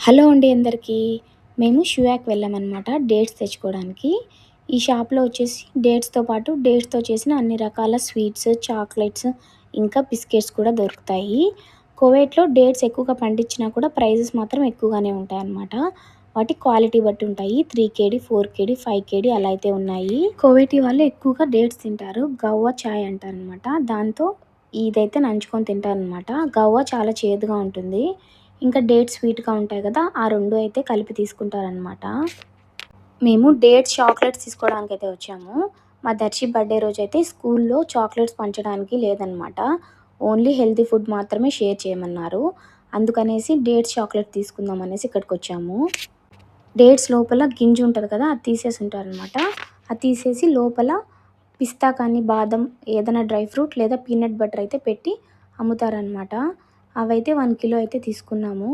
Hello అండి అందరికీ. మేము షూయాక్ వెళ్ళామన్నమాట డేట్స్ తెచ్చుకోవడానికి. ఈ షాప్లో వచ్చేసి డేట్స్తో పాటు డేట్స్తో చేసిన అన్ని రకాల స్వీట్స్ చాక్లెట్స్ ఇంకా బిస్కెట్స్ కూడా దొరుకుతాయి. కోవేట్లో డేట్స్ ఎక్కువగా పండించినా కూడా ప్రైజెస్ మాత్రం ఎక్కువగానే ఉంటాయి అన్నమాట వాటి క్వాలిటీ బట్టి ఉంటాయి. Three KD four KD five KD అలా అయితే ఉన్నాయి. కోవేటి వాళ్ళు ఎక్కువగా డేట్స్ తింటారు. గవ్వ చాయ్ అంటారు అనమాట దాంతో ఇదైతే నంచుకొని తింటారనమాట గవ్వ చాలా చేదుగా ఉంటుంది. ఇంకా డేట్ స్వీట్గా ఉంటాయి కదా ఆ రెండు అయితే కలిపి తీసుకుంటారనమాట మేము డేట్ చాక్లెట్స్ తీసుకోవడానికి అయితే వచ్చాము. మా దర్శి బర్త్డే రోజు అయితే స్కూల్లో చాక్లెట్స్ పంచడానికి లేదనమాట ఓన్లీ హెల్తీ ఫుడ్ మాత్రమే షేర్ చేయమన్నారు. అందుకనేసి డేట్స్ చాక్లెట్ తీసుకుందాం అనేసి ఇక్కడికి వచ్చాము. డేట్స్ లోపల గింజ ఉంటుంది కదా అది తీసేసి ఉంటారనమాట అది తీసేసి లోపల పిస్తా కానీ బాదం ఏదైనా డ్రై ఫ్రూట్ లేదా పీనట్ బటర్ అయితే పెట్టి అమ్ముతారనమాట అవైతే వన్ కిలో అయితే తీసుకున్నాము.